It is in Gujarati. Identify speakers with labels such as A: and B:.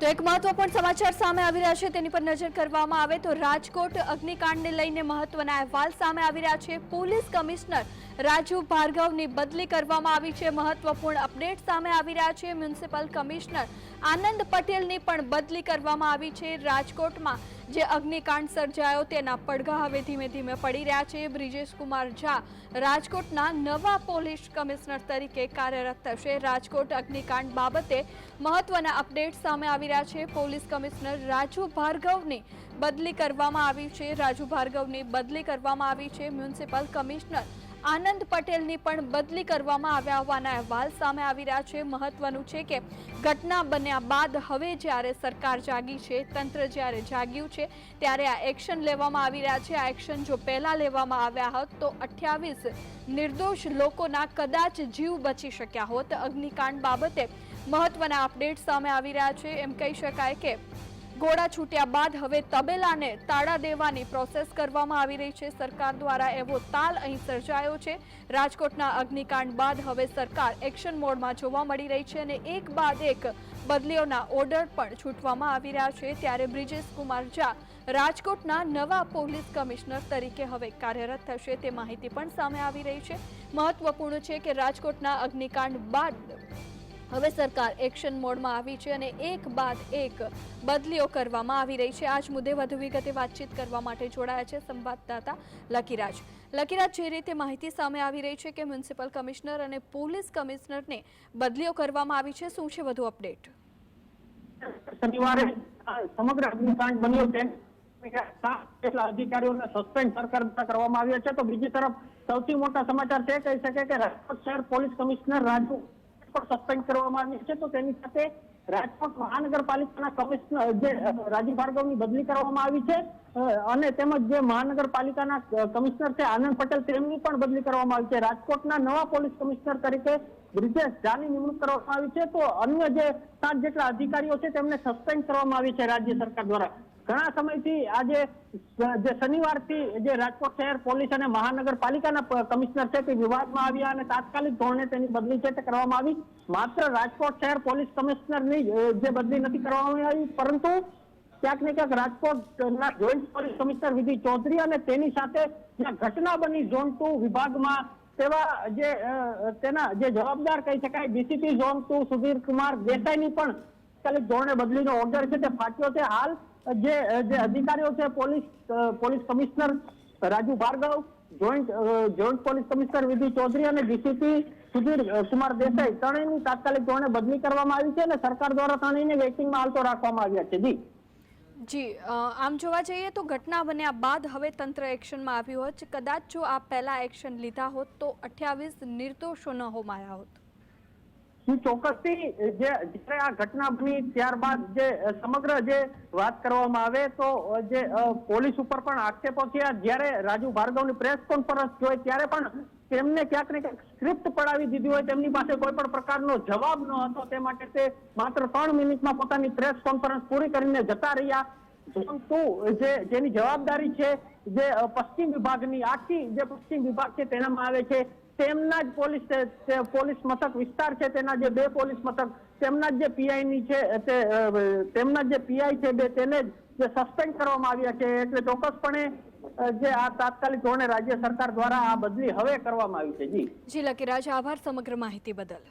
A: તો એક મહત્વપૂર્ણ સમાચાર સામે આવી રહ્યા છે. તેની પર નજર કરવામાં આવે તો રાજકોટ અગ્નિકાંડને લઈને મહત્વના અહેવાલ સામે આવી રહ્યા છે. પોલીસ કમિશનર રાજુ ભાર્ગવની બદલી કરવામાં આવી છે. મહત્વપૂર્ણ અપડેટ સામે આવી રહ્યા છે. મ્યુનિસિપલ કમિશનર આનંદ પટેલની પણ બદલી કરવામાં આવી છે. રાજકોટમાં જે અગ્નિકાંડ સર્જાયો તેના પડઘા હવે ધીમે ધીમે પડી રહ્યા છે. બ્રિજેશ કુમાર ઝા રાજકોટના નવા પોલીસ કમિશનર તરીકે કાર્યરત થશે. રાજકોટ અગ્નિકાંડ બાબતે મહત્વના અપડેટ સામે આવી રહ્યા છે. પોલીસ કમિશનર રાજુ ભાર્ગવની બદલી કરવામાં આવી છે. રાજુ ભાર્ગવની બદલી કરવામાં આવી છે. મ્યુનિસિપલ કમિશનર આનંદ પટેલની પણ બદલી કરવામાં આવ્યા હોવાના અહેવાલ સામે આવી રહ્યા છે. મહત્વનું છે કે ઘટના બન્યા બાદ હવે જ્યારે સરકાર જાગી છે, તંત્ર જ્યારે જાગ્યું છે, ત્યારે આ એક્શન લેવામાં આવી રહ્યા છે. આ એક્શન જો પહેલાં લેવામાં આવ્યા હોત તો અઠ્યાવીસ નિર્દોષ લોકોના કદાચ જીવ બચી શક્યા હોત. અગ્નિકાંડ બાબતે મહત્વના અપડેટ સામે આવી રહ્યા છે. એમ કહી શકાય કે ગોળા છૂટ્યા બાદ હવે તબેલાને તાળા દેવાની પ્રોસેસ કરવામાં આવી રહી છે. સરકાર દ્વારા એવો તાલ અહીં સર્જાયો છે. રાજકોટના અગ્નિકાંડ બાદ હવે સરકાર એક્શન મોડમાં જોવા મળી રહી છે અને એક બાદ એક બદલીઓના ઓર્ડર પણ છૂટવામાં આવી રહ્યા છે. ત્યારે બ્રિજેશ કુમાર ઝા રાજકોટના નવા પોલીસ કમિશનર તરીકે હવે કાર્યરત થશે. તે માહિતી પણ સામે આવી રહી છે. મહત્વપૂર્ણ છે કે રાજકોટના અગ્નિકાંડ બાદ હવે સરકાર એક્શન મોડમાં આવી છે અને એક બાદ એક બદલીઓ કરવામાં આવી રહી છે. આજ મુદ્દે વધુ વિગતે વાતચીત કરવા માટે જોડાયા છે સંવાદદાતા લકીરાજ. લકીરાજ, જે રીતે માહિતી સામે આવી રહી છે કે મ્યુનિસિપલ કમિશનર અને પોલીસ કમિશનરને બદલીઓ કરવામાં આવી છે, શું છે વધુ અપડેટ?
B: શનિવારે સમગ્ર અગ્નિકાંડ બન્યો છે. કેટલા અધિકારીઓને સસ્પેન્ડ સરકાર કરવામાં આવ્યા છે. તો બીજી તરફ સૌથી મોટા સમાચાર તે કહી શકે કે રાજકોટ શહેર પોલીસ કમિશનર રાજુ પણ સસ્પેન્ડ કરવામાં આવી છે. તો તેની સાથે રાજકોટ મહાનગરપાલિકાના કમિશનર, જે રાજીવ ભાર્ગવની બદલી કરવામાં આવી છે. અને તેમજ જે મહાનગરપાલિકાના કમિશનર છે, આનંદ પટેલ, તેમની પણ બદલી કરવામાં આવી છે. રાજકોટના નવા પોલીસ કમિશનર તરીકે બ્રિજેશ ઝાની નિમણૂક કરવામાં આવી છે. તો અન્ય જે સાત જેટલા અધિકારીઓ છે, તેમને સસ્પેન્ડ કરવામાં આવી છે રાજ્ય સરકાર દ્વારા. ઘણા સમયથી આજે જે શનિવારથી જે રાજકોટ શહેર પોલીસ અને મહાનગરપાલિકાના કમિશનર છે તે વિવાદમાં આવ્યા અને તાત્કાલિક ધોરણે તેની બદલી છે તે કરવામાં આવી. માત્ર રાજકોટ શહેર પોલીસ કમિશનરની જે બદલી નથી કરવામાં આવી, પરંતુ ક્યાંક ને ક્યાંક રાજકોટના joint police commissioner Vidhi Chaudhary અને તેની સાથે જ્યાં ઘટના બની ઝોન ટુ વિભાગમાં, તેવા જે તેના જે જવાબદાર કહી શકાય, DCP zone two Sudhir Kumar દેસાઈની પણ તાત્કાલિક ધોરણે બદલીનો ઓર્ડર છે તે ફાટ્યો છે. હાલ જે જે અધિકારીઓ છે, police police commissioner Raju Bhargav, joint joint police commissioner Vidhi Chaudhary અને ડીસીપી સુધીર કુમાર દેસાઈ ત્રણેયની તાત્કાલિક ધોરણે બદલી કરવામાં આવી છે અને સરકાર દ્વારા ત્રણેયને વેઇટિંગમાં હાલતો રાખવામાં આવ્યા છે. જી.
A: જી આમ જોવા જઈએ તો ઘટના બન્યા બાદ હવે તંત્ર એક્શનમાં આવ્યું હોત. કદાચ જો આ પહેલા એક્શન લીધા હોત તો અઠ્યાવીસ નિર્દોષો ન હોમાયા હોત.
B: ચોક્કસથી જે, જ્યારે આ ઘટના બની ત્યારબાદ જે સમગ્ર જે વાત કરવામાં આવે તો જે પોલીસ ઉપર પણ આક્ષેપો થયા. જ્યારે રાજુ ભાર્ગવની પ્રેસ કોન્ફરન્સ જોઈ, ત્યારે પણ તેમને ક્યાંક ને ક્યાંક સ્ક્રિપ્ટ પડાવી દીધી હોય. તેમની પાસે કોઈ પણ પ્રકારનો જવાબ ન હતો. તે માટે તે માત્ર ત્રણ મિનિટમાં પોતાની પ્રેસ કોન્ફરન્સ પૂરી કરીને જતા રહ્યા. પરંતુ જે, જેની જવાબદારી છે, જે પશ્ચિમ વિભાગની, આખી જે પશ્ચિમ વિભાગ છે, તેનામાં આવે છે. તેમના જ પોલીસ પોલીસ મથક વિસ્તાર છે, તેના જે બે પોલીસ મથક, તેમના જ જે પીઆઈ ની છે, તે તેમના જે પીઆઈ છે બે, તેને જે સસ્પેન્ડ કરવામાં આવ્યા છે. એટલે ચોક્કસપણે જે આ તાત્કાલિક ધોરણે રાજ્ય સરકાર દ્વારા આ બદલી હવે કરવામાં આવી છે. જી.
A: જી લકીરાજ આભાર સમગ્ર માહિતી બદલ.